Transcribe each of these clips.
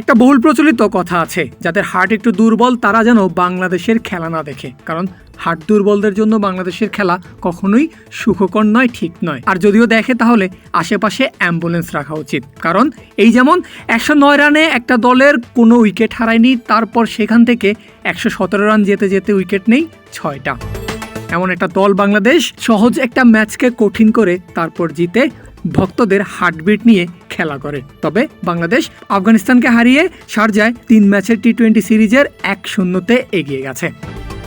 একটা বহুল প্রচলিত কথা আছে, যাদের হার্ট একটু দুর্বল, তারা যেন বাংলাদেশের খেলা না দেখে। কারণ হার্ট দুর্বলদের জন্য বাংলাদেশের খেলা কখনোই সুখকর নয়, ঠিক নয়। আর যদিও দেখে, তাহলে আশেপাশে অ্যাম্বুলেন্স রাখা উচিত। কারণ এই যেমন একশো নয় রানে একটা দলের কোনো উইকেট হারায়নি, তারপর সেখান থেকে একশো সতেরো রান যেতে যেতে উইকেট নেই ছয়টা। এমন একটা দল বাংলাদেশ সহজ একটা ম্যাচকে কঠিন করে তারপর জিতে ভক্তদের হার্টবিট নিয়ে খেলা করে। তবে বাংলাদেশ আফগানিস্তানকে হারিয়ে শারজায় তিন ম্যাচের টি টোয়েন্টি সিরিজের এক শূন্যতে এগিয়ে গেছে।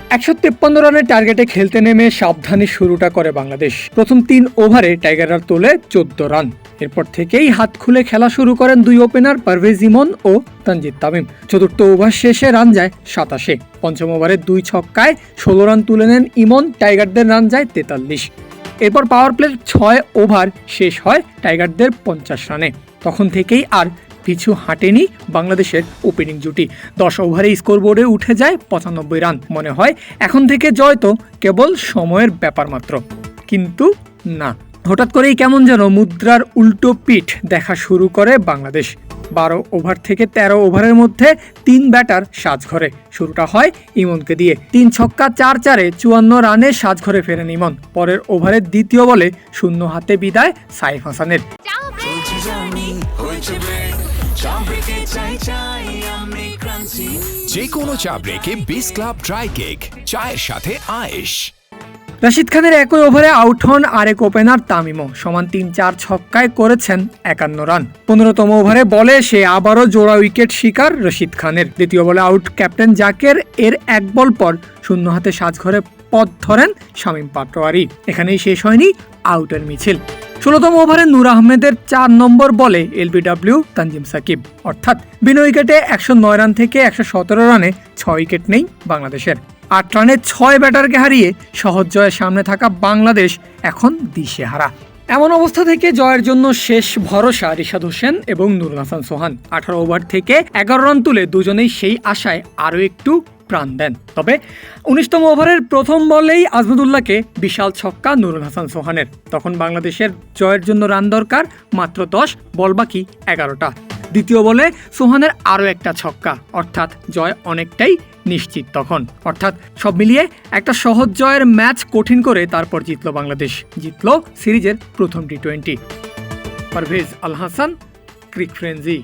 একশো তেপ্পান্ন রানের টার্গেটে খেলতে নেমে সাবধানে শুরুটা করে বাংলাদেশ। প্রথম তিন ওভারে টাইগাররা তোলে চোদ্দ রান। এরপর থেকেই হাত খুলে খেলা শুরু করেন দুই ওপেনার পারভেজ ইমন ও তানজিদ তামিম। চতুর্থ ওভার শেষে রান যায় সাতাশে। পঞ্চম ওভারে দুই ছক্কায় ষোলো রান তুলে নেন ইমন। টাইগারদের রান যায় তেতাল্লিশ। এরপর পাওয়ার প্লের ছয় ওভার শেষ হয় টাইগারদের পঞ্চাশ রানে। তখন থেকেই আর পিছু হাঁটেনি বাংলাদেশের ওপেনিং জুটি। দশ ওভারে স্কোরবোর্ডে উঠে যায় পঁচানব্বই রান, মনে হয় এখন থেকে জয় তো কেবল সময়ের ব্যাপার মাত্র। কিন্তু না, হঠাৎ করেই কেমন যেন মুদ্রার উল্টো পিঠ দেখা শুরু করে বাংলাদেশ। বারো ওভার থেকে ১৩ ওভারের মধ্যে তিন ব্যাটার সাজঘরে। শুরুটা হয় ইমনকে দিয়ে। তিন ছক্কা, চার চারে চুয়ান্ন রানে সাজঘরে ফেরেন ইমন। পরের ওভারের দ্বিতীয় বলে শূন্য হাতে বিদায় সাইফ হাসানের। যে কোনো চা ব্রেকে বিস ক্লাব ড্রাই কেক চায়ের সাথে আয়েশ। রশিদ খানের একই ওভারে আউট হন আরেক ওপেনার তামিমও। সমান তিন চার ছক্কায় করেছেন একান্ন রান। পনেরোতম ওভারে বলে সে আবারও জোড়া উইকেট শিকার রশিদ খানের। দ্বিতীয় বলে আউট ক্যাপ্টেন জাকের এর এক বল পর শূন্য হাতে সাজঘরে পথ ধরেন শামীম পাটোয়ারি। এখানেই শেষ হয়নি আউটের মিছিল। ষোলোতম ওভারে নূর আহমেদের চার নম্বর বলে এলবিডব্লিউ তানজিম সাকিব। অর্থাৎ বিনা উইকেটে একশো নয় রান থেকে একশো সতেরো রানে ছয় উইকেট নেই বাংলাদেশের। আট রানে ছয় ব্যাটারকে হারিয়ে সহজ জয়ের সামনে থাকা বাংলাদেশ এখন দিশেহারা। এমন অবস্থা থেকে জয়ের জন্য শেষ ভরসা রিশাদ হোসেন এবং নুরুল হাসান সোহান। আঠারো ওভার থেকে এগারো রান তুলে দুজনেই সেই আশায় আরও একটু প্রাণ দেন। তবে উনিশতম ওভারের প্রথম বলেই আজমদুল্লাহকে বিশাল ছক্কা নুরুল হাসান সোহানের। তখন বাংলাদেশের জয়ের জন্য রান দরকার মাত্র দশ বল বাকি এগারোটা। দ্বিতীয় বলে সোহানের আরও একটা ছক্কা, অর্থাৎ জয় অনেকটাই নিশ্চিত তখন। অর্থাৎ সব মিলিয়ে একটা সহজ জয়ের ম্যাচ কঠিন করে তারপর জিতল বাংলাদেশ। জিতল সিরিজের প্রথম T twenty Parvez Al Hasan, Cric Frenzy